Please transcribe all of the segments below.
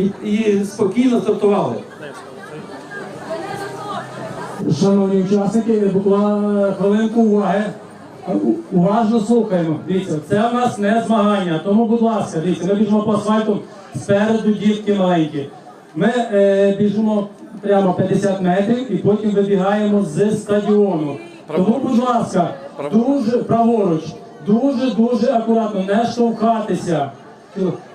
і, і спокійно стартували. Шановні учасники, ласка, хвилинку уваги. Уважно слухаємо. Дивіться, це в нас не змагання. Тому, будь ласка, дивіться, ми біжимо по асфальту спереду дітки маленькі. Ми е, біжимо прямо 50 метрів і потім вибігаємо з стадіону. Тому, будь ласка, дуже праворуч, дуже дуже акуратно, не штовхатися.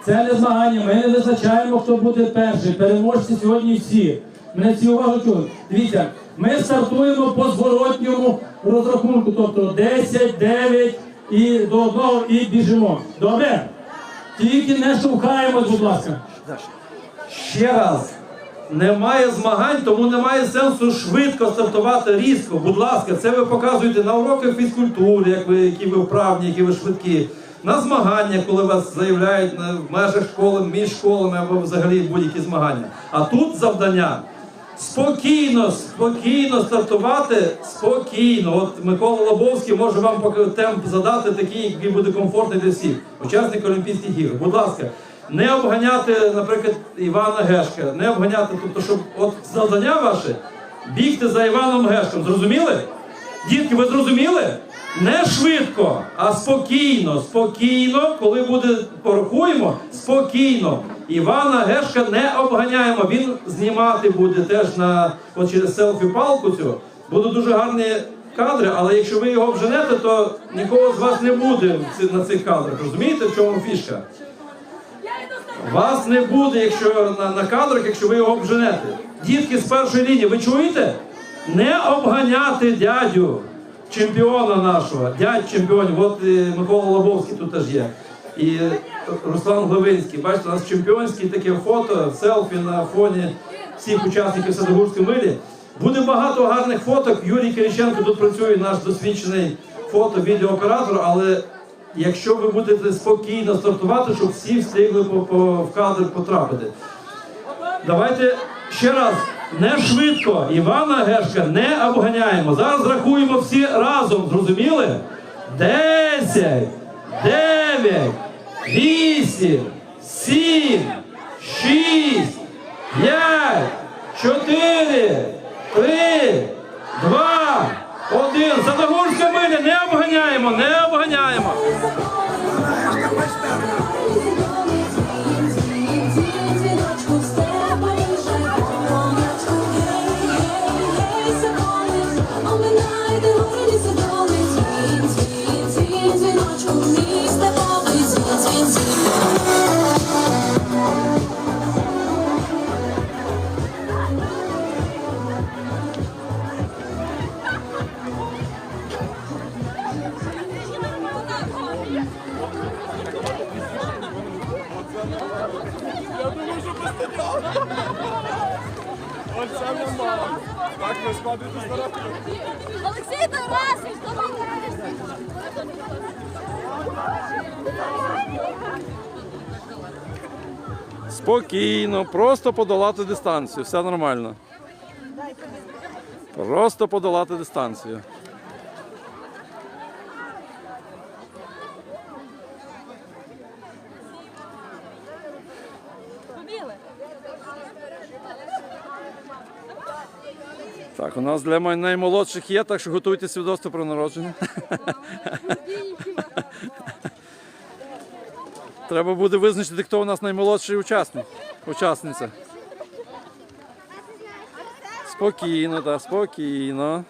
Це не змагання, ми не визначаємо, хто буде перший. Переможці сьогодні всі. Мене всі увагу чули. Дивіться, ми стартуємо по зворотньому розрахунку, тобто 10, 9 і до одного і біжимо. Добре? Тільки не штовхаємось, будь ласка. Ще раз. Немає змагань, тому немає сенсу швидко стартувати різко. Будь ласка, це ви показуєте на уроках фізкультури, як ви, які ви вправні, які ви швидкі. На змаганнях, коли вас заявляють в межах школи, між школами або взагалі будь-які змагання. А тут завдання спокійно, спокійно стартувати, спокійно. От Микола Лобовський може вам темп задати такий, який буде комфортний для всіх. Учасник Олімпійських ігор. Будь ласка, не обганяти, наприклад, Івана Гешка, не обганяти, тобто, щоб от завдання ваше бігти за Іваном Гешком. Зрозуміли? Дітки, ви зрозуміли? Не швидко, а спокійно, спокійно, коли буде порахуємо, спокійно. Івана Гешка не обганяємо. Він знімати буде теж на от через селфі-палку цю. Будуть дуже гарні кадри, але якщо ви його обженете, то нікого з вас не буде на цих кадрах. Розумієте, в чому фішка? Вас не буде, якщо на, на кадрах, якщо ви його обженете. Дітки з першої лінії, ви чуєте? Не обганяти дядю, чемпіона нашого, дядь чемпіонів. От е, Микола Лобовський тут теж є. І Руслан Главинський. Бачите, у нас чемпіонське таке фото, селфі на фоні всіх учасників Садогурської милі. Буде багато гарних фоток. Юрій Кириченко тут працює, наш досвідчений фото-відеооператор, але якщо ви будете спокійно стартувати, щоб всі встигли по, в кадр потрапити. Давайте ще раз, не швидко. Івана Гешка не обганяємо. Зараз рахуємо всі разом, зрозуміли? Десять, дев'ять, вісім, сім, шість, п'ять, чотири, три, два, один. Задогорська миля не обганяємо, не обганяємо. Олексій Тарасович, домовляємося. Спокійно, просто подолати дистанцію, все нормально. Просто подолати дистанцію. Так, у нас для наймолодших є, так що готуйте свідоцтво про народження. Треба буде визначити, хто у нас наймолодший учасник. Учасниця. Спокійно, так, спокійно.